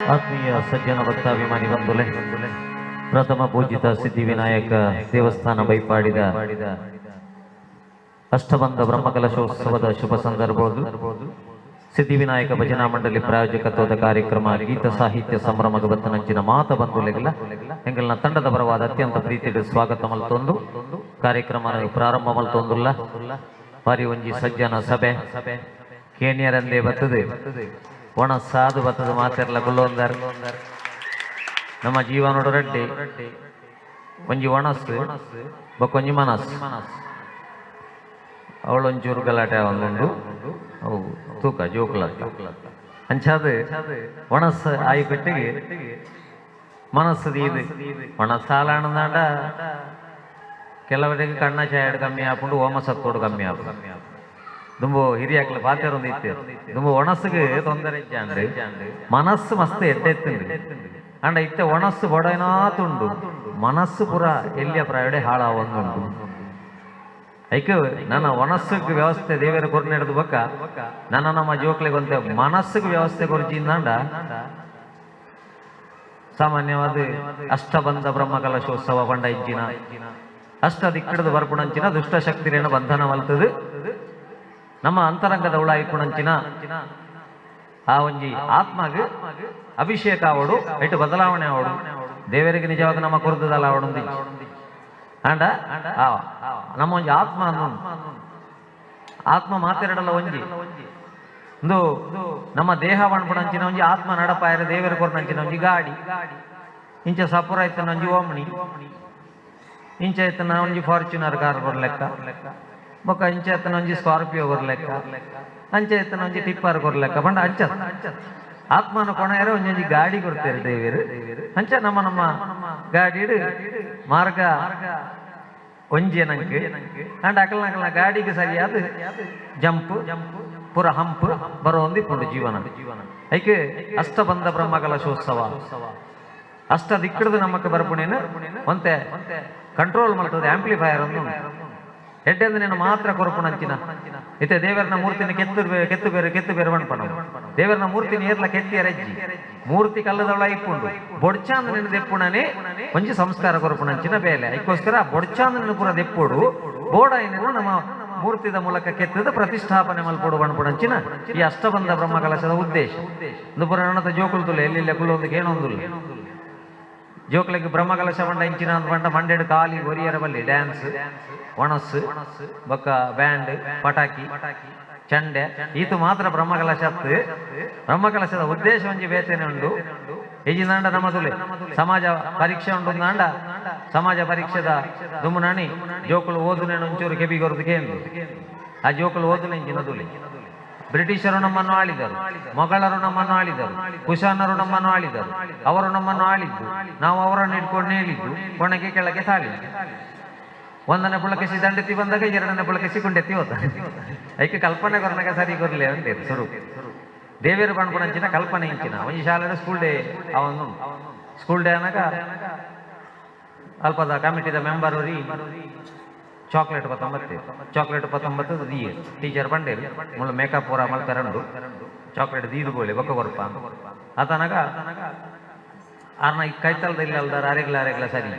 ಆತ್ಮೀಯ ಸಜ್ಜನ ಭಕ್ತಾಭಿಮಾನಿ ಬಂಧುಲೆ ಪ್ರಥಮ ಪೂಜಿತ ಸಿದ್ಧಿವಿನಾಯಕ ದೇವಸ್ಥಾನ ಬೈಪಾಡಿದ ಅಷ್ಟಬಂಧ ಬ್ರಹ್ಮಕಲಶೋತ್ಸವದ ಶುಭ ಸಂದರ್ಭಗಳು ಸಿದ್ಧಿವಿನಾಯಕ ಭಜನಾ ಮಂಡಳಿ ಪ್ರಾಯೋಜಕತ್ವದ ಕಾರ್ಯಕ್ರಮ, ಗೀತ ಸಾಹಿತ್ಯ ಸಂಭ್ರಮದ ಬತ್ತನಂಚಿನ ಮಾತ ಬಂಧುಲೆಗಳ ಎಂಗಲ್ನ ತಂಡದ ಪರವಾದ ಅತ್ಯಂತ ಪ್ರೀತಿಯಲ್ಲಿ ಸ್ವಾಗತ ಮಲ್ತೊಂದು. ಕಾರ್ಯಕ್ರಮ ಪ್ರಾರಂಭ ಮಲ್ತೊಂದುಲ್ಲ. ಬಾರಿ ಒಂಜಿ ಸಜ್ಜನ ಸಭೆ. ಕೇಣಿಯರಂದೇ ಬರ್ತದೆ. ಒಣ ಸಾಧು ಬತ್ತದ ಮಾತೆರ್ಲ ಕೊಲ್ಲೊಂದರ್ ನಮ್ಮ ಜೀವನೋಡ ರೆಡ್ಡಿ. ಒಂಜಿ ಒಣಸು ಬೊಕ್ಕೊಂಜಿ ಮನಸ್ಸು ಅವಳೊಂಚೂರು ಗಲಾಟೆ ಒಂದುಂಡು ತೂಕ, ಜೋಕುಲತ್ತ. ಅಂಚಾದ ಒಣಸ್ಸು ಆಯಿ ಪೆಟ್ಟಿಗೆ, ಮನಸ್ಸು ಇದು ಒಣಸಾಲಾಣದಾಂಡ ಕೆಲವರಿಗೆ ಕಣ್ಣ ಚಾಯಡ್ ಕಮ್ಮಿ ಆಪುಂಡು ಓಮ ಸತ್ತೋಡು ಕಮ್ಮಿ ಆಪು ದುಂಬು ಹಿರಿಯಾಕ್ಲ ಪಾತೆರೊಂದು ಇತ್ತೆ ದುಂಬು ಒಣಸ್ಸಿಗೆ ತೊಂದರೆ ಮನಸ್ಸು ಮಸ್ತ್ ಎಟ್ಟೆತ್ತಿಂಡು ಅಂಡ ಇತ್ತೆ ಒಣಸ್ಸು ಬೊಡನಾತುಂಡು ಮನಸ್ಸು ಪುರ ಎಲ್ಲಿಯ ಪ್ರಾಯಡೆ ಹಾಳಾವೊಂದುಂಡು ಐಕೆ, ನನ್ನ ಒಣಸ್ಸಿಗೆ ವ್ಯವಸ್ಥೆ ದೇವರ ಕೊರ್ನೆಡ್ದು ಬಕ್ಕ. ನನ್ನ ನಮ್ಮ ಜೋಕ್ಲಿಗೆ ಒಂತೆ ಮನಸ್ಸಿಗೆ ವ್ಯವಸ್ಥೆ ಕೊರ್ಚಿಂದಾಂಡ ಸಾಮಾನ್ಯವಾದ ಅಷ್ಟಬಂಧ ಬ್ರಹ್ಮಕಲಶೋತ್ಸವ ಪಂಡ ಇಂಚಿನ ಅಷ್ಟ ದಿಕ್ಕಡದ ಬರ್ಪುಣಂಚಿನ ದುಷ್ಟಶಕ್ತಿರೇನ ಬಂಧನ ಮಲ್ತದು. ನಮ್ಮ ಅಂತರಂಗದ ಉಳಾಯಿಪುಣಂಚಿನ ಆ ಒಂಜಿ ಆತ್ಮಗ್ ಅಭಿಷೇಕ ಆವಡು, ಐಟು ಬದಲಾವಣೆ ಆವಡು. ದೇವರಿಗೆ ನಿಜವಾಗ ನಮ್ಮ ಕುರ್ದದಲ್ಲ ಆವಡು ಅಂಡ ನಮ್ಮ ಒಂಜಿ ಆತ್ಮ ಆತ್ಮ ಮಾತೆರಡಲ್ಲ ಒಂಜಿ. ಒಂದು ನಮ್ಮ ದೇಹ ಬಣ್ಪುಣಂಚಿನ ಒಂಜಿ ಆತ್ಮ ನಡಪಾಯರ, ದೇವರ ಕೊರ್ನಂಚಿನ ಒಂಜಿ ಗಾಡಿ. ಇಂಚ ಸಪುರ ಇತ್ತನ ಒಂಜಿ ಓಮ್ನಿ. ಇಂಚ ಇತ್ತನ ಒಂಜಿ ಫಾರ್ಚುನರ್ ಕಾರ್ ಬರ್ಲೆಕ್ಕ ಬೊಕ್ಕ ಅಂಚೆ ಇತ್ತನ ಒಂಜಿ ಸ್ಕಾರ್ಪಿಯೋ ಅಂಚೆ ಇತ್ತನ ಒಂಜಿ ಟಿಪ್ಪರ್ ಕೊರ್ಲೆಕ್ಕ ಬಂಡ ಅಂಚ ಆತ್ಮನ ಕೊನೆಯರ ಒಂಜೊಂಜಿ ಗಾಡಿ ಕೊಡ್ತಾರೆ ದೇವಿಯರು. ಅಂಚ ನಮ್ಮ ನಮ್ಮ ಗಾಡಿ ಮಾರ್ಗ ಒಂಜಿ ನಂಗೆ ಅಂಡ್ ಅಕಲ್ನ ಅಕಲ್ನ ಗಾಡಿಗೆ ಸರಿಯಾದ ಜಂಪ್, ಪುರ ಹಂಪ್ ಬರೋ ಒಂದು ಇಪ್ಪುಂಡು ಜೀವನ. ಐಕೆ ಅಷ್ಟಬಂದ ಬ್ರಹ್ಮ ಕಲಶೋತ್ಸವ ಅಷ್ಟ ದಿಕ್ಕಡದು ನಮಕ್ಕೆ ಬರ್ಪುಣೇನು, ಒಂತೆ ಕಂಟ್ರೋಲ್ ಮಾಡ್ತದೆ ಆಂಪ್ಲಿಫೈಯರ್ ಒಂದು ಎಡ್ಡೆಂದು ನೀನು ಮಾತ್ರ ಕೊರಪುಣಂಚಿನ ಇತ್ತೆ ದೇವರನ ಮೂರ್ತಿನ ಕೆತ್ತು ಕೆತ್ತು ಬೇರೆ ಕೆತ್ತು ಬೇರೆ ಬಣ್ಪಣ ದೇವರನ ಮೂರ್ತಿನ ಏರ್ಲ ಕೆತ್ತಿಯ ರಜ್ಜಿ. ಮೂರ್ತಿ ಕಲ್ಲದವಳ ಇಪ್ಪುಂಡು. ಬೊಡ್ಚಾಂದ ನಿನ್ನ ದೆಪ್ಪುಣನೆ ಒಂಜಿ ಸಂಸ್ಕಾರ ಕೊರಪುಣಂಚಿನ ಬೇಲೆ. ಅದಕ್ಕೋಸ್ಕರ ಬೊಡ್ಚಾಂದ ನಿನ್ನ ಪುರ ದೆಪ್ಪುಡು ಬೋಡ ಏನೇನು ನಮ್ಮ ಮೂರ್ತಿದ ಮೂಲಕ ಕೆತ್ತದ ಪ್ರತಿಷ್ಠಾಪನೆ ಮಲ್ಪಡು ಬಣ್ಪುಣಂಚಿನ ಈ ಅಷ್ಟಬಂಧ ಬ್ರಹ್ಮಕಲಶದ ಉದ್ದೇಶ. ಒಂದು ಪುರಾಣದ ಜೋಕುಲ್ ತುಲ್ಲ ಎಲ್ಲಿಲ್ಲ ಕುಲ್ಲೊಂದು ಕೇಳೊಂದುಲ್ಲ ಜೋಕ್ಲಿಗೆ ಬ್ರಹ್ಮಕಲಶ ಬಂಡ ಇಂಚಿನ ಪಂಡ ಮಂಡೆಡು ಕಾಲಿ ಒರಿಯರ ಬಲ್ಲಿ ಡ್ಯಾನ್ಸ್, ಒಣಸ್, ಬೊಕ್ಕ, ಬ್ಯಾಂಡ್, ಪಟಾಕಿ, ಚಂಡೆ. ಈತು ಮಾತ್ರ ಬ್ರಹ್ಮಕಲಶತ್ತು ಬ್ರಹ್ಮಕಲಶದ ಉದ್ದೇಶ ಒಂಜಿ ಬೇತೇನೆ ಉಂಡು. ಈಜಿಂದಾಂಡ ನಮದುಲೆ ಸಮಾಜ ಪರೀಕ್ಷೆ ಉಂಡು ನಾಂಡ. ಸಮಾಜ ಪರೀಕ್ಷೆದ ದುಮ್ಮುನಣಿ ಜೋಕುಲು ಓದುನೇನು ಒಂಚೂರು ಕೆಬಿಗೊರ್ದು ಕೇಂದ್ರ ಆ ಜೋಕುಲು ಓದುನೆ ಇಂಚಿನ ತುಲೆ. ಬ್ರಿಟಿಷರು ನಮ್ಮನ್ನು ಆಳಿದರು, ಮೊಘಲರು ನಮ್ಮನ್ನು ಆಳಿದರು, ಕುಶಾನರು ನಮ್ಮನ್ನು ಆಳಿದರು, ಅವರು ನಮ್ಮನ್ನು ಆಳಿದ್ದು, ನಾವು ಅವರನ್ನು ಇಟ್ಕೊಂಡು ಹೇಳಿದ್ದು, ಕೊನೆಗೆ ಕೆಳಗೆ ಸಾಲಿ ಒಂದನೇ ಪುಳಕೆಸಿ ದಂಡೆತ್ತಿ ಬಂದಾಗ ಎರಡನೇ ಪುಳಕೆಸಿ ಕುಂಡೆತ್ತಿ ಹೋದ. ಐಕೆ ಕಲ್ಪನೆ ಕೊರನಾಗ ಸರಿ ಬರಲಿ ಅಂತೇಳಿ ಸ್ವರೂಪ. ದೇವೇರು ಪಣ್ಪುಣಂಚಿನ ಕಲ್ಪನೆ ಇಂಚಿನ ಒಂಜಿ ಶಾಲೆ ಸ್ಕೂಲ್ ಡೇ ಅವನು. ಸ್ಕೂಲ್ ಡೇ ಅನ್ನಾಗ ಅಲ್ಪದ ಕಮಿಟಿದ ಮೆಂಬರ್ ಚಾಕ್ಲೇಟ್ ಪತ್ತೊಂಬತ್ತು ಚಾಕ್ಲೇಟ್ ಪತ್ತೊಂಬತ್ತು ದೀಯೆ. ಟೀಚರ್ ಬಂಡೆ ಮುಳ್ಳು ಮೇಕಪ್ ಪೂರ ಮಲ್ ತರಂಡು ಚಾಕ್ಲೇಟ್ ದೀದು ಬೋಳಿ ಬೊಕ್ಕ ಕೊರಪ ಆತನಾಗ ಆರ್ನ ಈ ಕೈತಲ್ದ ಇಲ್ಲ ಅಲ್ದಾರ, ಅರೆಗ್ಲ ಅರೆಗ್ಲ ಸರಿ.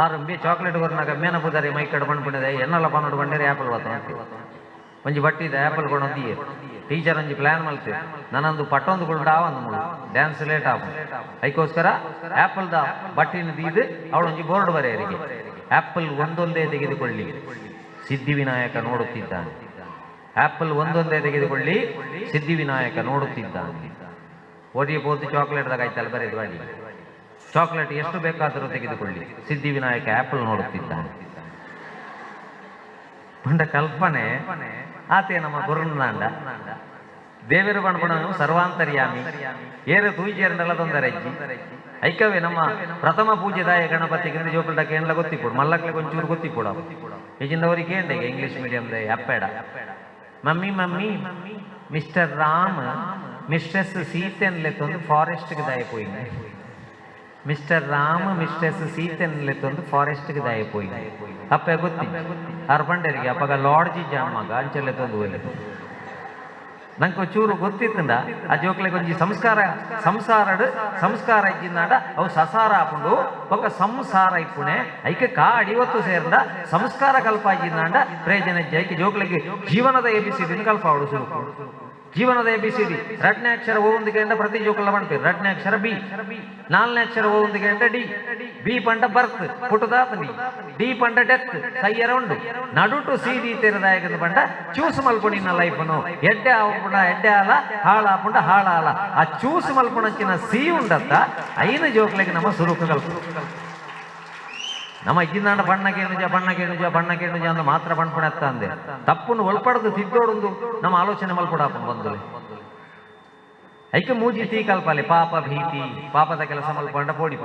ಆರು ಬಿ ಚಾಕ್ಲೇಟ್ ಕೊರ್ನಾಗ ಮೇನ ಪುದಾರಿ ಮೈ ಕಡೆ ಬಂದ್ಬಿಟ್ಟಿದೆ. ಎನ್ನಲ್ಲ ಪನ್ನೋಡು ಬಂಡೇರಿ ಆಪಲ್ ಬತ್ತ ಒಂಜಿ ಬಟ್ಟಿದ ಆ್ಯಪಲ್ ಕೊಡೊಂದಿಯೆ ಟೀಚರ್ ಒಂಜಿ ಪ್ಲಾನ್ ಮಲ್ತೆ. ನನ್ನೊಂದು ಪಟ್ಟೊಂದು ಕೊಳ್ಡ ಒಂದು ಮುಳು. ಡ್ಯಾನ್ಸ್ ಲೇಟ್ ಆಪ. ಅದಕ್ಕೋಸ್ಕರ ದ ಬಟ್ಟಿನ ದೀದು, ಅವಳೊಂಜಿ ಬೋರ್ಡ್ ಬರೆಯರಿಗೆ. ಆಪಲ್ ಒಂದೊಂದೇ ತೆಗೆದುಕೊಳ್ಳಿ. ಸಿದ್ಧಿವಿನಾಯಕ ನೋಡುತ್ತಿದ್ದಾನೆ. ಆಪಲ್ ಒಂದೊಂದೇ ತೆಗೆದುಕೊಳ್ಳಿ. ಸಿದ್ಧಿವಿನಾಯಕ ನೋಡುತ್ತಿದ್ದಾನೆ. ಒಡಿಯ ಪೋತು ಚಾಕ್ಲೇಟ್ದಾಗ ಆಯ್ತಲ್ಲ ಬರೆದು ಬಾಡಿ ಚಾಕ್ಲೇಟ್ ಎಷ್ಟು ಬೇಕಾದರೂ ತೆಗೆದುಕೊಳ್ಳಿ. ಸಿದ್ಧಿವಿನಾಯಕ ಆಪಲ್ ನೋಡುತ್ತಿದ್ದಾನೆ. ಪಂಡ ಕಲ್ಪನೆ, ಆತೆ ನಮ್ಮ ಗುರುನಾಂಡ. ದೇವರು ಬಣ್ಣ ಸರ್ವಾಂತರ್ಯಾಮಿ. ಏರ ತೊಂದರೆ ತೊಂದರೆಜ್ಜಿ ಐಕ್ಯವೇನಮ್ಮ ಪ್ರಥಮ ಪೂಜೆದಾಯ ಗಣಪತಿ ಕಿಂದ ಜೋಕಲ್ದ ಕೇಂದ್ರ ಗೊತ್ತಿಪ್ಪುಡು ಮಲ್ಲಕ್ಲೆ ಕೊಂಚೂರು ಗೊತ್ತಿಪ್ಪುಡ ಈಜಿಂದವರಿಗೆ ಕೇಂದ್ರ ಇಂಗ್ಲಿಷ್ ಮೀಡಿಯಂದ ಅಪ್ಪೇಡ mummy mummy mister Ram mistress సీతన్ లెత్తొందు ఫారెస్ట్కి దాయిపోయింది మిస్టర్ రామ్ మిస్ట్రెస్ సీతన్ లెత్తొందు ఫారెస్ట్కి దాయిపోయింది అప్ప ಗೊತ್ತಿ ಅರ್ಪಂಡರಿಗೆ ಅಪ್ಪಗ ಲಾಡ್ಜ್ ಜಾಮಗ ಅಂಚೆಲ್ಲ ತಂದು ಹೋಯ್ತು ನಂಗೆ ಚೂರು ಗೊತ್ತಿತ್ತಂಡ ಆ ಜೋಕ್ಲೆಗೆ ಒಂಜಿ ಸಂಸ್ಕಾರ ಸಂಸಾರ ಸಂಸ್ಕಾರ ಇದ್ದಿಂದಾಂಡ ಅವು ಸಸಾರ ಆಪುಂಡು. ఒక ಸಂಸಾರ ಇಪ್ಪುಣೆ. ಐಕೆ ಕಾ ಅಡಿವತ್ತು ಸೇರಿದ ಸಂಸ್ಕಾರ ಕಲ್ಪ ಇದ್ದಿಂದಾಂಡ ಪ್ರಯೋಜನ ಐಕೆ ಜೋಕ್ಲೆಗೆ ಜೀವನದ ಎಬಿಸಿಡಿನ ಕಲ್ಪ ಎ ಬಿ ಸಿ ಡಿ ಎರಡನೇ ಅಕ್ಷರ ಓ ಒಂದಿಗೆ ಅಂಡ ಪ್ರತಿ ಜೋಕಲ್ಲ ಮಾಡ್ತೀವಿ. ಎರಡನೇ ಅಕ್ಷರ ಬಿ. ನಾಲ್ನೇ ಅಕ್ಷರ ಓ ಒಂದಿಗೆ ಅಂಡ ಡಿ. ಬಿ ಪಂಡ ಬರ್ತ್ ಪುಟದಾತ ಡಿ ಪಂಡ ಡೆತ್, ಸೈಯರ ಉಂಡು. ನಡುಟು ಸೀದಿ ತೆರೆದಾಯಕದ ಪಂಡ ಚೂಸ್ ಮಲ್ಪುಣಿನ ಲೈಫ್ನು ಎಡ್ಡೆ ಆವಪುಂಡ ಎಡ್ಡೆ ಆಲ, ಹಾಳ ಆಪುಂಡ ಹಾಳ ಆಲ. ಆ ಚೂಸ್ ಮಲ್ಪುಣಂಚಿನ ಸಿ ಉಂಡತ್ತ ಐನ ಜೋಕ್ಲೆಗೆ ನಮ್ಮ ಸುರುಕು ನಮ್ಮ ಇದ್ದಿಂದಾಂಡ ಬಣ್ಣ ಕೇಳುಜ ಬಣ್ಣ ಕೇಳುಜ ಬಣ್ಣ ಕೇಳುಜ ಅಂತ ಮಾತ್ರ ಬಣ್ಪಣೆತ್ತ ಅಂದೆ. ತಪ್ಪನ್ನು ಒಳಪಡದು ತಿದ್ದೋಡೊಂದು ನಮ್ಮ ಆಲೋಚನೆ ಮಲ್ಕೊಡಪ್ಪ ಬಂದು ಐಕೆ ಮೂಜಿ ತೀ ಕಲ್ಪಲೆ, ಪಾಪ ಭೀತಿ, ಪಾಪದ ಕೆಲಸ ಮಲ್ಪಂಡ ಪೋಡಿ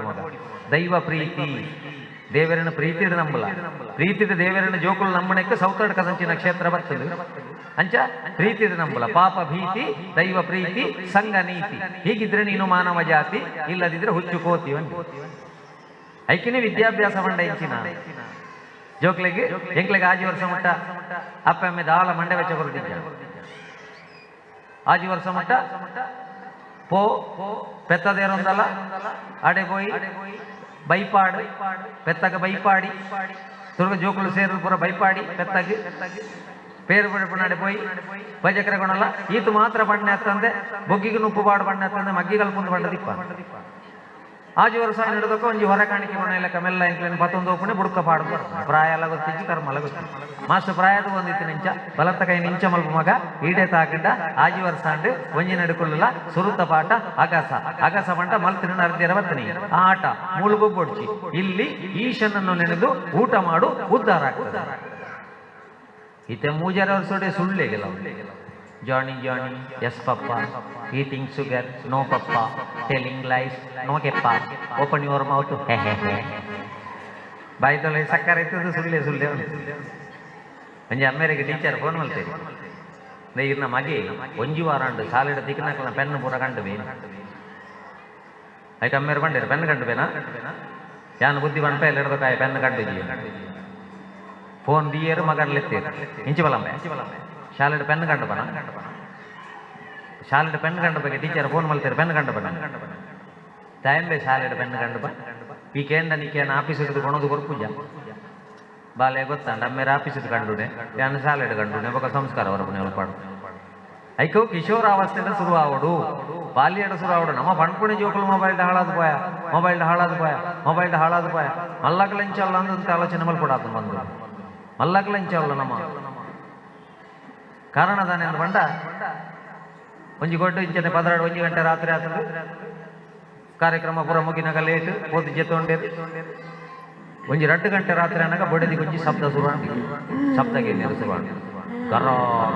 ದೈವ ಪ್ರೀತಿ, ದೇವರನ್ನ ಪ್ರೀತಿಡ್ ನಂಬಲ. ಪ್ರೀತಿದ ದೇವರನ್ನ ಜೋಕುಲು ನಂಬಣಕ್ಕೆ ಸೌತಡ್ ಕದಂಚಿನ ಕ್ಷೇತ್ರ ಬರ್ತದೆ. ಅಂಚ? ಪ್ರೀತಿದ ನಂಬಲ. ಪಾಪ ಭೀತಿ, ದೈವ ಪ್ರೀತಿ, ಸಂಘ ನೀತಿ. ಹೀಗಿದ್ರೆ ನೀನು ಮಾನವ ಜಾತಿ, ಇಲ್ಲದಿದ್ರೆ ಹುಚ್ಚು ಕೋತಿವನ್ ಐಕಿನಿ ವಿದ್ಯಾಭ್ಯಾಸ ಮಂಡ ಇಂಚಿನ. ಜೋಕ್ಲಿಗೆ ಎಂಕ್ಲಿಗೆ ಆಜಿ ವರ್ಷ ಮಟ್ಟ ಅಪ್ಪ ಅಮ್ಮ ದಾಳ ಮಂಡೆ ವೆಚ್ಚ ಕೊರತಿದ್ದ ಆಜಿ ವರ್ಷ ಮಟ್ಟ ಪೋ ಪೆತ್ತದೇರೊಂದಲ್ಲ ಅಡೆ ಪೋಯಿ ಬೈಪಾಡು, ಪೆತ್ತಗ ಬೈಪಾಡಿ, ದುರ್ಗ ಜೋಕುಲು ಸೇರು ಪೂರ ಬೈಪಾಡಿ, ಪೆತ್ತಗೆ, ಪೇರು ಪಡೆ ಪೋಯಿ ಬಜಕರಗೊಣಲ್ಲ ಈತು ಮಾತ್ರ ಬಣ್ಣ ಹತ್ತಂದೆ, ಬೊಗ್ಗಿಗೆ ನುಪ್ಪು ಬಾಡು ಬಣ್ಣ ಹತ್ತಂದೆ, ಮಗ್ಗಿಗಲ್ ಮುಂದೆ ಬಂಡದಿಪ್ಪ ಆಜಿ ವರ್ಷ ಹಿಡಿದಕ್ಕ ಒಂಜಿ ಹೊರ ಕಾಣಿಕೆ ಮನೆ ಇಲ್ಲ, ಕಮೆಲ್ಲ ಇಂಕ್ಲೇನು ಪತ್ತೊಂದು ಓಪಣೆ ಬುಡ್ಕ ಪಾಡು ಪ್ರಾಯಲ ಗೊತ್ತಿಜ್ಜಿ ಕರ್ಮಲ ಗೊತ್ತಿ ಮಾಸ್ಟರ್ ಪ್ರಾಯದ ಒಂದಿತ್ತು ನಿಂಚ. ಬಲತ್ತ ಕೈ ನಿಂಚ ಮಲ್ಪ ಮಗ ಈಡೆ ತಾಕಂಡ, ಆಜಿ ವರ್ಷ ಅಂಡು ಒಂಜಿ ನಡ್ಕೊಳ್ಳಲ್ಲ ಸುರುತ ಪಾಟ ಅಗಸ. ಅಗಸ ಮಲ್ ಮಲ್ತಿನ ಅರ್ಧಿರ ಆ ಆಟ ಮುಳುಗು ಬೊಡ್ಚಿ ಇಲ್ಲಿ ಈಶನನ್ನು ನೆನೆದು ಊಟ ಮಾಡು, ಉದ್ದಾರ ಆಗ್ತದೆ. ಇತ್ತೆ ಮೂಜರ ವರ್ಷೋಡೆ ಸುಳ್ಳೆ ಕೆಲವು Johnny Johnny yes papa eating sugar no papa telling lies no ಕೆಪ್ಪ open your mouth ಹೆ ಹೆ ಬಾಯಿ ತೊಲೆ ಸಕ್ಕರೆ ಇತ್ತು ಸುಳ್ಳೆ ಸುಳ್ಳೆ. ಒಂಜಿ ಅಮ್ಮೇರಿಗೆ ಟೀಚರ್ ಫೋನ್ ಮಲ್ತೇವೆ ನೀರಿನ ಮಗೆ ಒಂಜಿ ವಾರ ಉಂಡು ಸಾಲಿಡ ತಿಕ್ಕನಕಲ ಪೆನ್ ಪೂರ ಕಂಡು ಬೇ ಐಕ ಅಮ್ಮೇರು ಬಂಡೇರು ಪೆನ್ ಕಂಡು ಬೇನಾ ಯಾನು ಬುದ್ಧಿ ಬಂಡ ಎಲ್ಲ ಕಾಯಿ ಪೆನ್ ಕಂಡು ಫೋನ್ ದಿಯರು ಮಗನ್ಲೆತ್ತೇರು ಇಂಚಿ ಬಲಂಬೆ. ಶಾಲೆಡ್ ಪೆನ್ ಕಂಡು ಬನ ಶಾಲೆಡ್ ಪೆನ್ ಕಂಡು ಬಗ್ಗೆ ಟೀಚರ್ ಫೋನ್ ಮಾಡ್ತಾರೆ ಪೆನ್ ಕಂಡು ಬನ ಟೈಮ್ ಬೇ ಶಾಲೆಡ್ ಪೆನ್ ಕಂಡು ಬ. ಕೇಂದ್ರ ನೀಕೇನು ಆಫೀಸ್ ಹಿಡಿದು ಕೊಣದು ಕೊರ್ಪುಜ ಬಾಲೆ ಗೊತ್ತಂಡ? ಅಮ್ಮೇರ ಆಫೀಸ್ ಕಂಡುಡೆ ಯಾನ ಶಾಲೆಡ್ ಕಂಡುಡೆ ಬೊಕ ಸಂಸ್ಕಾರ ಹೊರಪುನೆ ಒಳಪಾಡು ಐಕೋ ಶುರು ಆವಡು ಬಾಲ್ಯಡ ಶುರು ಆವಡು ನಮ್ಮ ಪಣ್ಪುಣಿ ಜೋಕುಲು ಮೊಬೈಲ್ ಹಾಳಾದ ಪಾಯ. ಮೊಬೈಲ್ ಹಾಳಾದ ಪೋಯ. ಮೊಬೈಲ್ ಹಾಳಾದ ಪೋಯ. ಮಲ್ಲಕಲೆಂಚಲ್ಲ ಅಂತ ಆಲೋಚನೆ ಮಲ್ಪಡಾತು ಬಂದು. ಮಲ್ಲಕಲೆಂಚಲ್ಲ ನಮ್ಮ ಕಾರಣದಾನೆಂದು ಬಂಡ ಒಂಜಿ ಗೊಡ್ಡು ಇಂಚನೆ ಪದರಾಡು ಒಂಜಿ ಗಂಟೆ ರಾತ್ರಿ ಆತದು ಕಾರ್ಯಕ್ರಮ ಪೂರ ಮುಗಿನಾಗ ಲೇಟ್ ಓದಿ ಜೆತ್ತೊಂಡೇರು ಒಂಜಿ ರಡ್ಡು ಗಂಟೆ ರಾತ್ರಿ ಅನ್ನಾಗ ಬಡದಿ ಒಂಜಿ ಶಬ್ದ ಶುರು ಶಬ್ದ ಗೆಲ್ಲೇರು ಶುರು ಗರ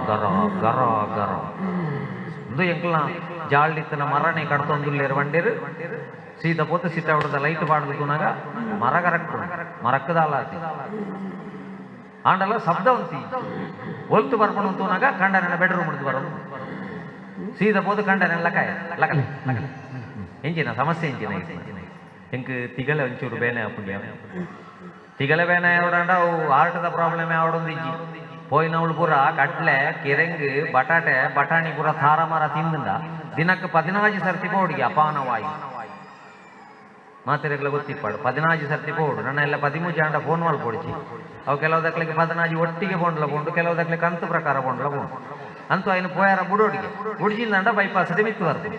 ಗರ ಗರ ಗರ ಇಂದು ಎಂಕ್ಲ ಜಾಳ್ಳಿತ್ತನ ಮರನೇ ಕಡ್ತೊಂದುಲ್ಲೇರು ಬಂಡೇರು ಸೀದ ಪೋತು ಸಿಟ್ಟ ಹೊಡೆದ ಲೈಟ್ ಪಾಡ್ದು ತೂನಾಗ ಮರ ಕರೆಕ್ಟ್ ಮರಕ್ಕದ ಅಲಾತಿ ಆಂಡಲ ಶಬ್ದ ಒಂತಿ ಒಲ್ತು ಬರ್ಪಣು ತೂನಾಗ ಕಂಡನ ಬೆಡ್ರೂಮ್ ಹಿಡಿದು ಬರೋದು ಸೀದ ಪೋದು ಕಂಡನ ಲಕಾಯ ಲಕಲೆ ಲಕಲೆ ಎಂಚಿನ ಸಮಸ್ಯೆ ಎಂಚಿನ ಎಂಕ್ ತಿಗಳೆ ಒಂಚೂರು ಬೇನೆ ಅಪ್ಪುಂಡಿ ತಿಗಳೆ ಬೇನೆ ಯಾವಡಂಡ ಅವು ಹಾರ್ಟ್ದ ಪ್ರಾಬ್ಲಮ್ ಯಾವಡೊಂದು ಇಜ್ಜಿ ಪೋಯಿನವಳು ಪೂರ ಕಟ್ಲೆ ಕಿರಂಗ್ ಬಟಾಟೆ ಬಟಾಣಿ ಪೂರ ಥಾರ ಮರ ತಿಂದ ದಿನಕ್ಕೆ ಪದಿನಾಜು ಸರ್ತಿ ಪೋಡಿಗೆ ಅಪಾನವಾಯಿ ಮಾತ್ರೆಗಳ ಗೊತ್ತಿಪ್ಪಾಡು ಪದಿನಾಜು ಸರ್ತಿ ಪೋಡು ನನ್ನ ಎಲ್ಲ ಪದಿಮೂಜು ಜಾಂಡ ಫೋನ್ ಮಾಡಿ ಪೋಡಿಸಿ ಅವು ಕೆಲವು ದಕ್ಕಲಿಗೆ ಬದನಾಜಿ ಒಟ್ಟಿಗೆ ಬೋಂಡ್ಲ ಬೋಂಡು ಕೆಲವು ದಕ್ಕಲಿಗೆ ಕಂತು ಪ್ರಕಾರ ಬೋಂಡ್ಲ ಬೋಂಡು ಅಂತೂ ಅಯ್ಯನ ಪೋಯಾರ ಬುಡೋಡಿಗೆ ಬುಡ್ಜಿಲ್ದಂಡ ಬೈಪಾಸದೆ ಮಿತ್ತು ಬರ್ದು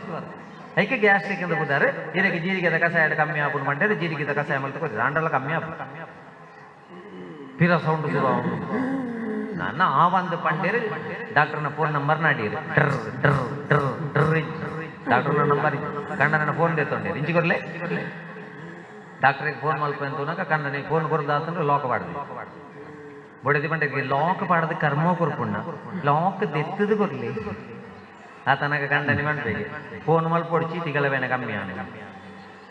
ಐಕೆ ಗ್ಯಾಸ್ಟ್ರಿಕ್ ಅಂತ ಕೂತಾರೆ ಇದಕ್ಕೆ ಜೀರಿಗೆದ ಕಷಾಯ ಕಮ್ಮಿ ಆಗ್ಬಿಟ್ಟು ಮಂಡ್ಯದ ಜೀರಿಗೆದ ಕಷಾಯ ಮಲ್ತು ಕೊಡ್ತಾರೆ ಅಂಡೆಲ್ಲ ಕಮ್ಮಿ ಆಗ್ಬಿಟ್ಟು ಪಿರ ಸೌಂಡ್ ಶುರು ಅವನು ನನ್ನ ಆ ಒಂದು ಪಂಡೇರು ಡಾಕ್ಟರ್ನ ಫೋನ್ ನಂಬರ್ ನಾಡಿರು ಡರ್ ಡರ್ ಡರ್ ಡರ್ ಡಾಕ್ಟರ್ನ ನಂಬರ್ ಕಣ್ಣನ ಫೋನ್ ತೆತ್ತೊಂಡೇರು ಇಂಚಿಗೊರ್ಲೆ ಡಾಕ್ಟ್ರಿಗೆ ಫೋನ್ ಮಲ್ಪ ಅಂತೂನಾಗ ಕಂಡನಿಗೆ ಫೋನ್ ಕೊಡ್ದಾತಂದ್ರೆ ಲಾಕ್ ಪಾಡ್ದು ಬಡದಿ ಬಂಡಕ್ಕೆ ಲಾಕ್ ಪಾಡದು ಕರ್ಮ ಕೊರ್ಪುಣ್ಣ ಲಾಕ್ ದೆತ್ತದು ಕೊರ್ಲಿ ಆತನಗ ಕಂಡನಿ ಮಾಡ್ಬೇಕು ಫೋನ್ ಮಲ್ಪ ಹೊಡಿಸಿ ತಿಗಲ ಬೇನೆ ಕಮ್ಮಿ ಅವನಿಗೆ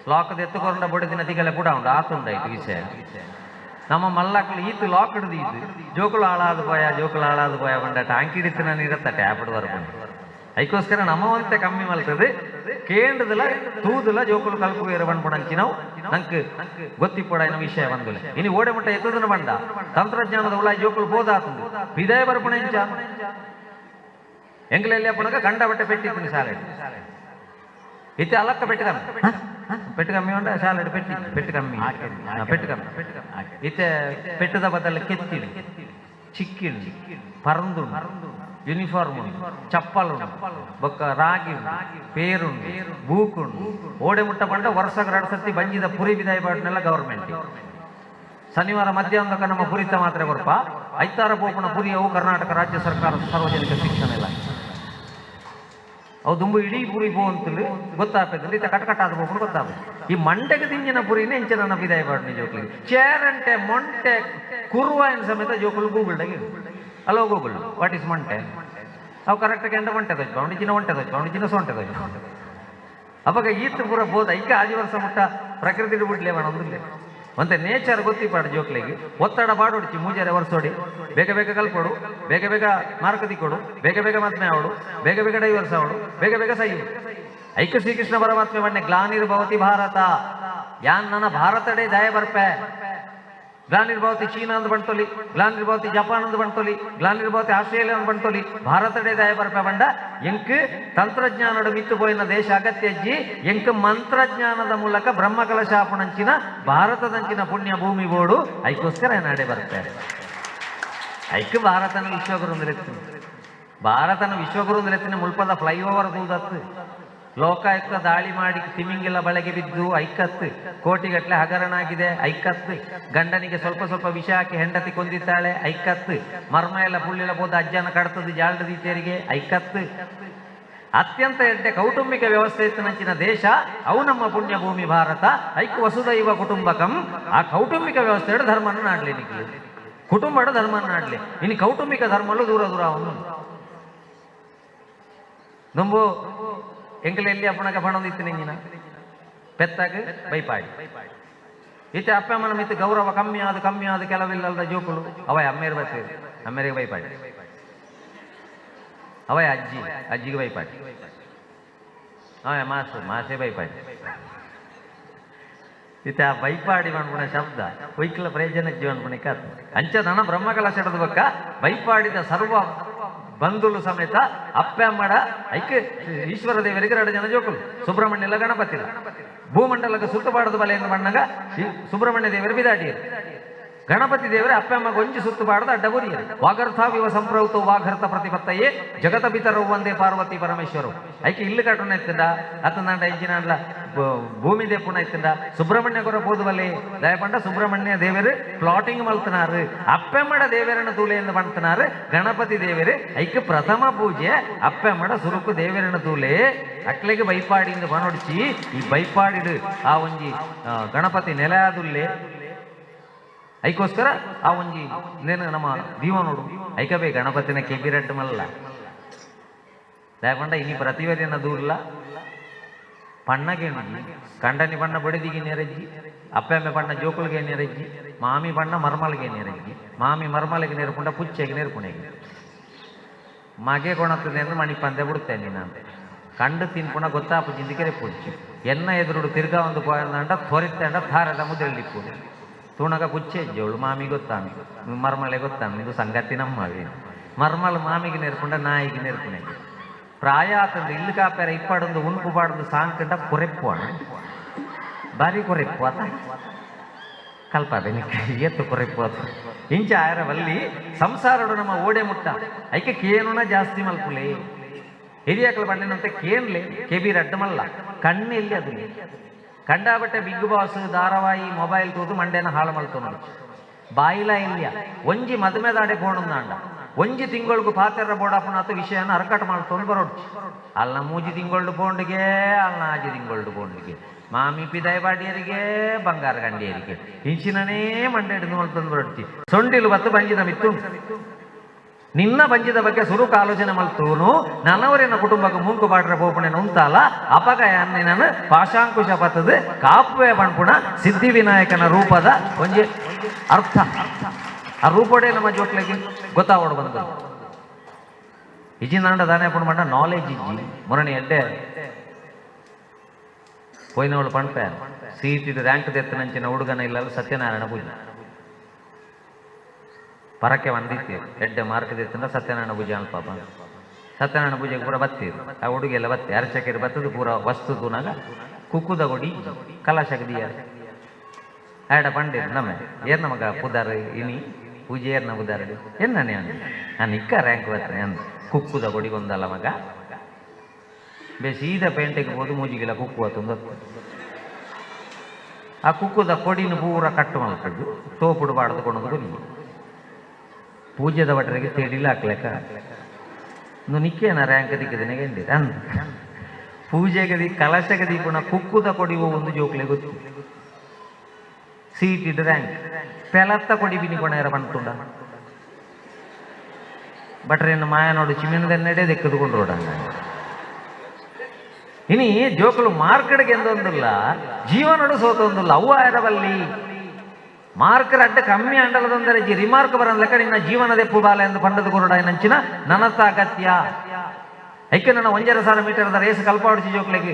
ಲಾಕ್ ದೆತ್ತುಕೊಂಡ ಬಡದಿನ ತಿಗಲ ಕೂಡ ಉಂಟು ಆತುಂಡಾಯ್ತು ವಿಷಯ ನಮ್ಮ ಮಲ್ಲಕ್ಕಳು ಈತು ಲಾಕ್ ಹಿಡಿದು ಇದು ಜೋಕುಲು ಹಾಳಾದ ಪೋಯ ಜೋಕುಲು ಹಾಳಾದ ಪೋಯ ಬಂಡ ಟಾಂಕಿ ಹಿಡಿತು ನಾನು ಇರತ್ತ ಟ್ಯಾಪ್ಡ್ ಬರ್ಕೊಂಡು ಅದಕ್ಕೋಸ್ಕರ ನಮ್ಮವಂತೆ ಕಮ್ಮಿ ಮಲ್ತದೆ ಕೇಂದ್ರದಲ್ಲ ತೂದಲ ಜೋಕುಲು ಕಲ್ಪು ಏರ ಬಂದ್ಬಿಡಂಚಿ ನಾವು ನಂಗೆ ಗೊತ್ತಿಪ್ಪಡ ಏನೋ ವಿಷಯ ಬಂದುಲೆ ಇನ್ನು ಓಡೆ ಮಟ್ಟ ಎತ್ತದನ ಬಂಡ ತಂತ್ರಜ್ಞಾನದ ಉಳ ಜೋಕುಲು ಬೋದಾತಂದು ವಿದಯ ಬರ್ಪಣೆಂಚ ಎಂಗ್ಲೆಲ್ಲಿ ಅಪ್ಪನಾಗ ಗಂಡ ಬಟ್ಟೆ ಪೆಟ್ಟಿತ್ತು ಶಾಲೆ ಇತ್ತೆ ಅಲಕ್ಕ ಪೆಟ್ಟು ಕಮ್ಮಿ ಪೆಟ್ಟು ಕಮ್ಮಿ ಉಂಡ ಶಾಲೆ ಪೆಟ್ಟಿ ಪೆಟ್ಟು ಕಮ್ಮಿ ಹಾ, ಪೆಟ್ಟು ಕಮ್ಮಿ ಇತ್ತೆ ಪೆಟ್ಟದ ಬದಲು ಕೆತ್ತಿಡು ಚಿಕ್ಕಿಡು ಪರಂದು ಯೂನಿಫಾರ್ಮ್ ಚಪ್ಪಲ್ ಬೊಕ್ಕ ರಾಗಿ ಪೇರುಂಡು ಬೂಕುಂಡು ಓಡೆ ಮುಟ್ಟ ವರ್ಷಕ್ಕೆ ಎರಡು ಸರ್ತಿ ಬಂಜಿದ ಪುರಿ ಬಿದಾಯಿ ಪಾಡ್ನೆಲ್ಲ ಗವರ್ಮೆಂಟ್ ಶನಿವಾರ ಮಧ್ಯಾಹ್ನದ ನಮ್ಮ ಪುರಿತ ಮಾತ್ರ ಕೊರಪ ಐತಾರ ಪೋಪುನ ಪುರಿಯವು ಕರ್ನಾಟಕ ರಾಜ್ಯ ಸರ್ಕಾರದ ಸಾರ್ವಜನಿಕ ಶಿಕ್ಷಣ ಇಲಾಖೆ. ಅವು ದುಂಬು ಇಡೀ ಪುರಿ ಬೋ ಅಂತೇಳಿ ಗೊತ್ತಾಗ್ತದೆ. ಇತ್ತ ಕಟ್ಕಟ್ಟಾದ ಪೋಪುನು ಗೊತ್ತಾಗ್ತದೆ. ಈ ಮಂಟೆಗೆ ತಿಂಜಿನ ಪುರಿನೇ ಹೆಂಚ ನನ್ನ ಬಿದಾಯಿ ಬಾಟ್ನಿ ಜೋಕ್ಲಿ ಚೇರಂಟೆ ಮೊಂಟೆ ಕುರುವ ಸಮೇತ ಜೋಕುಲು ಗೂಗಲ್ದಾಗೆ ಹಲೋ ಗೂಗಲ್ ವಾಟ್ ಇಸ್ ಮಂಟೆ ಕರೆಕ್ಟ್ ಕರೆಕ್ಟಾಗಿ ಎಂತ ಮಂಟೆ ತೋಚ್ ಅವನಿಚಿನ ಒಂಟೆ ತೋಚ್ ಅವನಿಚಿನ ಸೊಂಟೆ ತೋಚ್ ಅವಾಗ ಈತ ಪೂರ ಬೋದ ಐಕ ಆಜಿ ವರ್ಷ ಮುಟ್ಟ ಪ್ರಕೃತಿ ಬಿಡ್ಲೇ ಬೇಡ ಒಂದಿಲ್ಲ ಮತ್ತೆ ನೇಚರ್ ಗೊತ್ತಿಪಾಡು ಜೋಕ್ಲಿಗೆ. ಒತ್ತಡ ಬಾಡೋಡ್ಚಿ ಮೂಜಾರೆ ವರ್ಷೋಡಿ ಬೇಗ ಬೇಗ ಕಲ್ಪೋಡು. ಬೇಗ ಬೇಗ ಮಾರ್ಕತಿ ಕೊಡು. ಬೇಗ ಬೇಗ ಮದ್ಮೆ ಅವಳು ಬೇಗ ಬೇಗ ಡೈವರ್ಸ್ ಅವಳು ಬೇಗ ಬೇಗ ಸೈ ಐಕ ಶ್ರೀಕೃಷ್ಣ ಪರಮಾತ್ಮೆ ಬಣ್ಣೆ ಗ್ಲಾನಿರ್ಭವತಿ ಭಾರತ. ಯಾನ್ ನನ್ನ ಭಾರತಡೆ ದಯ ಬರ್ಪೆ. ಗ್ಲಾನಿರ್ಭವತಿ ಚೀನಾ ಅಂದ್ ಬಂಟೋಲಿ ಗ್ಲಾನಿರ್ಭವತಿ ಜಪಾನ್ ಅಂದ್ ಬಂಟೋಲಿ ಗ್ಲಾನಿರ್ಭವತಿ ಆಸ್ಟ್ರೇಲಿಯಾ ಅಂದ್ ಬಂಟೋಲಿ ಭಾರತಡೆ ದಯ ಬರ್ಪೆ ಎಂಕ್ ತಂತ್ರಜ್ಞಾನದ ಮಿತ್ತು ಪೋಯಿನ ದೇಶ ಅಗತ್ಯಜ್ಜಿ, ಎಂಕ್ ಮಂತ್ರಜ್ಞಾನದ ಮೂಲಕ ಬ್ರಹ್ಮಕಲಶಾಪುಣಂಚಿನ ಭಾರತದಂಚಿನ ಪುಣ್ಯ ಭೂಮಿ ಬೋಡು ಐಕೋಸ್ಕರ ನಾಡೆ ಬರ್ತಾರೆ ಐಕ್ ಭಾರತನ ವಿಶ್ವಗುರುಂದಿರೆತ್ತು ಭಾರತನ ವಿಶ್ವಗುರುಂದಿರೆತ್ತಿನ ಮುಲ್ಪದ ಫ್ಲೈಓವರ್ ದೂದತ್ತು ಲೋಕಾಯುಕ್ತ ದಾಳಿ ಮಾಡಿ ತಿಮಿಂಗಿಲ ಬಳಗೆ ಬಿದ್ದು ಐಕತ್ತು, ಕೋಟಿಗಟ್ಟಲೆ ಹಗರಣ ಆಗಿದೆ ಐಕತ್ತು. ಗಂಡನಿಗೆ ಸ್ವಲ್ಪ ಸ್ವಲ್ಪ ವಿಷ ಹಾಕಿ ಹೆಂಡತಿ ಕೊಂದಿದ್ದಾಳೆ, ಐಕತ್ತು. ಮರ್ಮ ಎಲ್ಲ ಪುಳ್ಳಿಲ ಬೋದ ಅಜ್ಜನ ಕಡತದ್ದು ಜಾಲ್ಡ ರೀತಿಯರಿಗೆ ಐಕತ್ತು. ಅತ್ಯಂತ ಎಡ್ಡೆ ಕೌಟುಂಬಿಕ ವ್ಯವಸ್ಥೆ ಇತ್ತಿನಂಚಿನ ದೇಶ, ಅವು ನಮ್ಮ ಪುಣ್ಯಭೂಮಿ ಭಾರತ ಐಕ್ ವಸುದೈವ ಕುಟುಂಬಕಂ. ಆ ಕೌಟುಂಬಿಕ ವ್ಯವಸ್ಥೆ ಧರ್ಮನ ನಾಡ್ಲಿ ನಿಮಗೆ ಕುಟುಂಬದ ಧರ್ಮನ ನಾಡ್ಲಿ. ಇನ್ನು ಕೌಟುಂಬಿಕ ಧರ್ಮಲು ದೂರ ದೂರ ಅವನು. ನುಂಬು ಎಂಕಲೆಲ್ಲಿ ಅಪ್ಪನ ಪಣದಿತ್ತು ಇತ್ತಿನ ಪೆತ್ತಾಗ ಬೈಪಾಡಿ ಈತ ಅಪ್ಪ ಅಮ್ಮನ ಮಿತ್ತು ಗೌರವ ಕಮ್ಮಿ ಆದ ಕಮ್ಮಿ ಆದ, ಕೆಲವಿಲ್ಲದ ಜೋಕುಳು. ಅವಯ ಅಮ್ಮೇರು ಬರ್ತೀರಿ ಅಮ್ಮೇರಿಗೆ ಬೈಪಾಡಿ ಅವಯ ಅಜ್ಜಿ, ಅಜ್ಜಿಗೆ ಬೈಪಾಡಿ ಅವಯ ಮಾಸು, ಮಾಸೆ ಬೈಪಾಡಿ ಇತ್ತ ಬೈಪಾಡಿ ಮಾಡ್ಬಿಡ ಶಬ್ದ. ಹೊಯ್ಕಲ ಪ್ರಯೋಜನ ಜೀವನ ಬಣಿಕ ಅಂಚ ನನ್ನ ಸೆಡದ ಬಕ್ಕ ಬೈಪಾಡಿದ ಸರ್ವ ಬಂಧುಲು ಸಮೇತ ಅಪ್ಪೆ, ಅಮ್ಮಡ ಐಕೆ ಈಶ್ವರ ದೇವರಿಗೆ ಎರಡು ಜನ ಜೋಕುಲು. ಸುಬ್ರಹ್ಮಣ್ಯಲ ಗಣಪತಿಲ ಭೂಮಂಡಲಕ್ಕೆ ಸುತ್ತುಪಾಡದ ಬಲೆಯನ್ನು ಬಣ್ಣಗ ಸುಬ್ರಹ್ಮಣ್ಯ ದೇವರು ಬಿದಾಡಿಯರು ಗಣಪತಿ ದೇವರೇ ಅಪ್ಪೆಮ್ಮ ಗೊಂಜಿ ಸುತ್ತುಬಾರದ ಅಡ್ಡಗುರಿಯ ವಾಗರ್ಥ ವಿವ ಸಂಪ್ರೌತೋ ವಾಗರ್ಥ ಪ್ರತಿಪತ್ತಯೇ ಜಗತ ಬಿತರವು ಒಂದೇ ಪಾರ್ವತಿ ಪರಮೇಶ್ವರು. ಐಕೆ ಇಲ್ಲಿ ಕಟ್ಟಣ ಎತ್ತಿಂದ ಅತ್ತನಾಂಡ ಇಂಚಿನಾಂಡ್ಲ ಭೂಮಿ ದೇಪುಣ ಎತ್ತಿಂದ ಸುಬ್ರಹ್ಮಣ್ಯ ಕೊರ ಪೋದುವಲ್ಲಿ. ದಯಪಂಡ ಸುಬ್ರಹ್ಮಣ್ಯ ದೇವರು ಪ್ಲಾಟಿಂಗ್ ಮಲ್ತನಾರು. ಅಪ್ಪೆಮ್ಮಡ ದೇವರನ್ನ ತೂಲೆಯನ್ನು ಬಂತನಾರು. ಗಣಪತಿ ದೇವರೇ, ಐಕೆ ಪ್ರಥಮ ಪೂಜೆ ಅಪ್ಪೆಮ್ಮಡ ಸುರುಕು ದೇವರನ ತೂಲೆ. ಅಕ್ಲೆಗೆ ಬೈಪಾಡಿಂದ ಬನೊಡಿಸಿ ಈ ಬೈಪಾಡಿಡು ಆ ಒಂಜಿ ಗಣಪತಿ ನೆಲೆಯಾದುಲ್ಲೇ ಐಕೋಸ್ಕರ ಆ ಒಂಜಿ ಇದೇನು ನಮ್ಮ ದೀವ ನೋಡು. ಐಕಬೇ ಗಣಪತಿನ ಕೆಬಿರಟ್ಟು ಮಲ್ಲ. ದಾಯಪಂಡ ಇನ್ನಿ ಪ್ರತಿವೇರಿನ ದೂರ್ಲ ಪಣ್ಣಗೆ ಕಂಡನಿ ಬಣ್ಣ ಬಡಿದಿಗೆ ನೆರಜ್ಜಿ. ಅಪ್ಪೆಮ್ಮೆ ಬಣ್ಣ ಜೋಕುಳಿಗೆ ನೆರಜ್ಜಿ. ಮಾಮಿ ಬಣ್ಣ ಮರ್ಮಲ್ಗೆ ನೆರಜ್ಜಿ. ಮಾಮಿ ಮರ್ಮಲಿಗೆ ನೆರ್ಕೊಂಡ ಪುಚ್ಚೆಗೆ ನೆರ್ಕೊಂಡೇಗೆ ಮಗೆ ಅಂದ್ರೆ ಮಣಿ ಪಂದೆ ಬಿಡುತ್ತೇನೆ ನಾನು ಕಂಡು ತಿನ್ಪುಣ ಗೊತ್ತಾಪು ಜಿಂದಿಗೆರೆ ಪುಚ್ಚು. ಎನ್ನ ಎದುರುಡು ತಿರ್ಗಾ ಒಂದು ಪೋಯಂದಂಡ ತೊರಿತಂಡ ಧಾರದ ಮುದ್ರಲ್ಲಿಪ್ಪು ತೂಣಗ ಪುಚ್ಚೆ ಜೋಳು ಮಾಮಿ ಗೊತ್ತಾಮಿ. ಮರ್ಮಳೆ ಗೊತ್ತಾಮಿ. ಇದು ಸಂಗತಿ ನಮ್ಮವಿ ಮರ್ಮಲ್ ಮಾಮಿಗೆ ನೆರ್ಕೊಂಡ ನಾಯಿಗೆ ನೆರ್ಕೊಂಡೆ. ಪ್ರಾಯ ಆತಂದು ಇಲ್ಲಿ ಕಾಪೇರ ಇಪ್ಪಾಡೊಂದು ಉಣ್ಪು ಪಾಡೊಂದು ಸಾಂಕಂಡ ಕೊರೆಪ್ಪು ಬಾರಿ ಕೊರೆಪ್ಪು ಆತ. ಕಲ್ಪದೆ ಎತ್ತು ಕೊರೆಪ್ಪು ಇಂಚ ಆಯರವಲ್ಲಿ ಸಂಸಾರಡು ನಮ್ಮ ಓಡೆ ಮುಟ್ಟ. ಐಕೆ ಕೇನುಣ ಜಾಸ್ತಿ ಮಲ್ಪುಲೆ. ಹಿರಿಯಕಲು ಬಂಡಿನಂತೆ ಕೇನ್ಲೆ. ಕೆಬೀರ್ ಅಡ್ಡಮಲ್ಲ ಕಣ್ಣೆಲ್ಲಿ ಅದು ಕಂಡಾಬಟ್ಟೆ ಬಿಗ್ ಬಾಸ್ ಧಾರಾವಾಹಿ ಮೊಬೈಲ್ ತೂದು ಮಂಡೆನ ಹಾಳು ಮಲ್ತು ನೋಡಿ ಬಾಯಿಲ ಇಲ್ಯ ಒಂಜಿ ಮದುಮೆದಾಡೆ ಬೋಣಂದಾಂಡ ಒಂಜಿ ತಿಂಗಳಿಗೂ ಪಾತೆರ ಬೋಡಪ್ಪನಾತು ವಿಷಯನ ಅರ್ಕಟ್ ಮಾಡ್ಕೊಂಡು ಬರೋಡು ಅಲ್ಲ ಮೂಜಿ ತಿಂಗಳು ಬೋಂಡಿಗೆ ಅಲ್ಲ ಆಜಿ ತಿಂಗಳು ಬೋಂಡಿಗೆ ಮಾಮಿ ಪಿದಾಯ ಬಾಡಿಯರಿಗೆ ಬಂಗಾರ ಗಂಡಿಯರಿಗೆ ಇಂಚಿನನೇ ಮಂಡೆ ಹಿಡಿದು ಮಲ್ತಂದು ಬರೋಡ್ತಿ ಸೊಂಡಿಲು ಬತ್ತು ಬಂಜಿದ ಮಿತ್ತು ನಿನ್ನ ಬಂಜಿದ ಬಗ್ಗೆ ಸುರುಕು ಆಲೋಚನೆ ಮಲ್ತೂನು ನನ್ನವರಿನ ಕುಟುಂಬಕ್ಕೆ ಮುಂಕು ಬಾಡ್ರೆ ಪೋಪಣೆ ಉಂತಾಲ. ಅಪಗಯ ನಾನು ಪಾಶಾಂಕುಶ ಪತ್ತದ ಕಾಪುವೆ ಬಣ್ಪುಣ ಸಿದ್ಧಿ ವಿನಾಯಕನ ರೂಪದ ಒಂಜಿ ಅರ್ಥ. ಆ ರೂಪಡೆ ನಮ್ಮ ಜೊತೆಗೆ ಗೊತ್ತಾವಡು ಬಂದು ಇಜಿ ನಾಂಡ ದಾನೆ ಪುಣ ಮಂಡ ನಾಲೆಜ್ ಇಜ್ಜಿ. ಮೊರಣಿ ಎಡ್ಡೆ. ಪೋಯಿನವಳು ಪಣ್ಪೆ. ಸೀಟಿಡು ರ್ಯಾಂಕ್ ತೆತ್ತನಂಚಿನ ಹುಡುಗನ ಇಲ್ಲ ಸತ್ಯನಾರಾಯಣ ಪೂಜೆ. ಪರಕ್ಕೆ ಒಂದಿತ್ತು ಎಡ್ಡೆ ಮಾರ್ಕ್ ತೆತ್ತಂದ ಸತ್ಯನಾರಾಯಣ ಪೂಜೆ ಪಾಪ ಸತ್ಯನಾರಾಯಣ ಪೂಜೆಗೆ ಪೂರ ಬತ್ತಿರು. ಆ ಹುಡುಗೆಲ್ಲ ಬತ್ತೆ. ಅರ್ಚಕರು ಬತ್ತದು ಪೂರ ವಸ್ತು ತೂನಾಗ ಕುಕ್ಕುದ ಗುಡಿ. ಕಲಾಶಗದಿಯ. ಆಡ ಪಂಡಿರು ನಮ್ಮೆ ಏರ್ ನಮಗ ಪುದಾರ ಇನಿ? ಪೂಜೆ ಏರ್ನ ಪುದಾರ ಎನ್ನನೆ ಅಂದ? ನಾನು ಇಕ್ಕ ರ್ಯಾಂಕ್ ಬರ್ತೇನೆ ಅಂದ. ಕುಕ್ಕುದ ಗುಡಿ ಒಂದಲ್ಲ ಮಗ. ಬೇ ಸೀದಾ ಪೇಂಟಿಗೆ ಹೋದು ಮೂಜಿಗಿಲ್ಲ ಕುಕ್ಕುವ ತುಂಬ ಆ ಕುಕ್ಕುದ ಕೊಡಿನ ಪೂರ ಕಟ್ಟು ಮಲ್ಕಡ್ದು ಸೋಪುಡು ಬಾಡ್ದು ಪೂಜೆದ ಭಟ್ರಿಗೆ ಸೇಡಿಲ್ಲ ಹಾಕ್ಲೆಕ್ಕ ನಿಕ್ಕೇನ ರ್ಯಾಂಕ್ ದಿಕ್ಕದಿನ ಗೆಂಡಿ ಅಂದ ಪೂಜೆಗದಿ ಕಲಶಗದಿ ಪುನಃ ಕುಕ್ಕುದ ಕೊಡಿವ ಒಂದು ಜೋಕ್ಲೆ ಗೊತ್ತು. ಸೀಟಿಡ್ ರ್ಯಾಂಕ್ ಪೆಲತ್ತ ಕೊಡಿ ಬಿನಿ ಕೊಣೆರ ಬಂತುಂಡ ಭಟ್ರೇನು ಮಾಯನೋಡು ಚಿಮಿನದನ್ನೆಡೆ ದೆಕ್ಕದುಕೊಂಡು ರೋಡಂಗ ಇನಿ ಜೋಕುಲು ಮಾರ್ಕೆಟ್ಗೆ ಎಂದೊಂದಿಲ್ಲ ಜೀವನಡು ಸೋತೊಂದಿಲ್ಲ ಅವು ಆಯರಬಲ್ಲಿ ಮಾರ್ಕರ್ ಅಡ್ಡ ಕಮ್ಮಿ ಅಂಡಲದೊಂದರೆ ಜಿ. ರಿಮಾರ್ಕ್ ಬರ ಲೆಕ್ಕ ನಿನ್ನ ಜೀವನದೇ ಪುಬಾಲ ಎಂದು ಪಂಡದ ಗುರುಡ ನಂಚಿನ ನನಸ ಅಗತ್ಯ ಐಕೆ ನನ್ನ ಒಂಜರ ಸಾವಿರ ಮೀಟರ್ ರೇಸ್ ಕಲ್ಪಾಡಿಸಿ ಜೋಕ್ಲೆಗೆ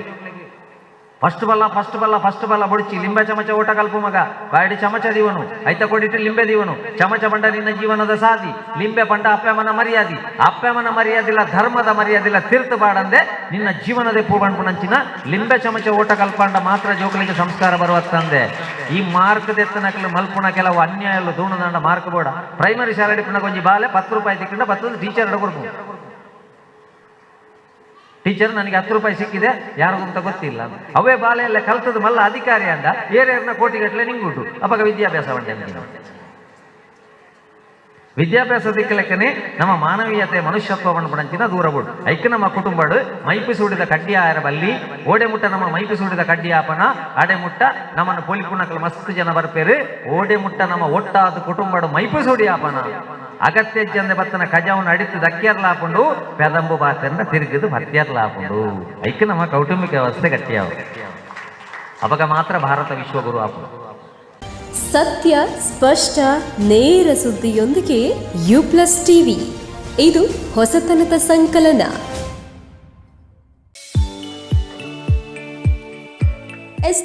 ಫಸ್ಟ್ ಬಲ್ಲ ಫಸ್ಟ್ ಬಲ್ಲ ಫಸ್ಟ್ ಬಲ್ಲ ಬುಡಿಚಿ. ಲಿಂಬೆ ಚಮಚ ಊಟ ಕಲ್ಪು ಮಗ. ಬಾಯಡಿ ಚಮಚ ದೀವನು. ಐತ ಕೊಡಿಟ್ಟು ಲಿಂಬೆ ದೀವನು. ಚಮಚ ಬಂಡ ನಿನ್ನ ಜೀವನದ ಸಾಧಿ. ಲಿಂಬೆ ಪಂಡ ಅಪ್ಪೆಮನ ಮರ್ಯಾದಿ. ಅಪ್ಪೆಮನ ಮರ್ಯಾದಿಲ್ಲ, ಧರ್ಮದ ಮರ್ಯಾದಿಲ್ಲ ತೀರ್ಥ ಬಾಡಂದೆ ನಿನ್ನ ಜೀವನದ ಪೂಬಣ್ಪುಣಂಚಿನ ಲಿಂಬೆ ಚಮಚ ಊಟ ಕಲ್ಪಂಡ ಮಾತ್ರ ಜೋಕಲಿಗೆ ಸಂಸ್ಕಾರ ಬರುವತ್ತಂದೆ ಈ ಮಾರ್ಕ್ ದೆತ್ತನಕಲು ಮಲ್ಪುಣ ಕೆಲವು ಅನ್ಯಾಯಲು ದೂಣದಂಡ ಮಾರ್ಕ್ ಬೋಡ. ಪ್ರೈಮರಿ ಶಾಲೆ ಪುಣ ಕೊಂಚಿ ಬಾಲೆ, ಪತ್ತು ರೂಪಾಯಿ ತಿಕ್ಕಂಡ ಪತ್ತು ಟೀಚರ್ ಕೊಡ್ಬೋದು ಟೀಚರ್ ನನಗೆ ಹತ್ತು ರೂಪಾಯಿ ಸಿಕ್ಕಿದೆ, ಯಾರಿಗೂ ಅಂತ ಗೊತ್ತಿಲ್ಲ. ಅವೇ ಬಾಲೆ ಎಲ್ಲ ಕಲ್ತದ್ದು ಮಲ್ಲ ಅಧಿಕಾರಿ ಅಂದ, ಏರ್ಯರ್ನ ಕೋಟಿಗಟ್ಟಲೆ ನಿಂಗುಂಟು. ಅವಾಗ ವಿದ್ಯಾಭ್ಯಾಸ ಅಂದಿನ. ವಿದ್ಯಾಭ್ಯಾಸ ದಿಕ್ಕಲೆಕ್ಕನೆ ನಮ್ಮ ಮಾನವೀಯತೆ ಮನುಷ್ಯತ್ವವನ್ನು ದೂರ ಬಿಡು. ಐಕ ನಮ್ಮ ಕುಟುಂಬಡು ಮೈಪಿ ಸೂಡಿದ ಕಡ್ಡಿಯಾಯರ ಬಲ್ಲಿ ಓಡೆ ಮುಟ್ಟ ನಮ್ಮ ಮೈಪಿ ಸೂಡಿದ ಆಪನ ಅಡೆ ಮುಟ್ಟ ನಮ್ಮನ್ನು ಪೊಲಿಪುಣಕಲು ಮಸ್ತ್ ಜನ ಬರ್ಪೇರು ಓಡೆ ಮುಟ್ಟ ನಮ್ಮ ಒಟ್ಟಾದ ಕುಟುಂಬಡು ಮೈಪಿ ಸೂಡಿ ಅಗತ್ಯ ಜಂದೆ ಬತ್ತನ ಕಜವನ್ನು ಅಡಿತು ದಕ್ಕಿಯರ್ಲಾಪುಂಡು, ಪೆದಂಬು ಬಾತನ್ನ ತಿರುಗಿದು ಭತ್ಯರ್ಲಾಪುಂಡು. ಐಕ್ಯ ನಮ್ಮ ಕೌಟುಂಬಿಕ ವ್ಯವಸ್ಥೆ ಗಟ್ಟಿಯಾವ ಅವಾಗ ಮಾತ್ರ ಭಾರತ ವಿಶ್ವಗುರು ಆಪು ಸತ್ಯ, ಸ್ಪಷ್ಟ, ನೇರ ಸುದ್ದಿಯೊಂದಿಗೆ ಯು ಪ್ಲಸ್ ಟಿವಿ. ಇದು ಹೊಸತನದ ಸಂಕಲನ. STM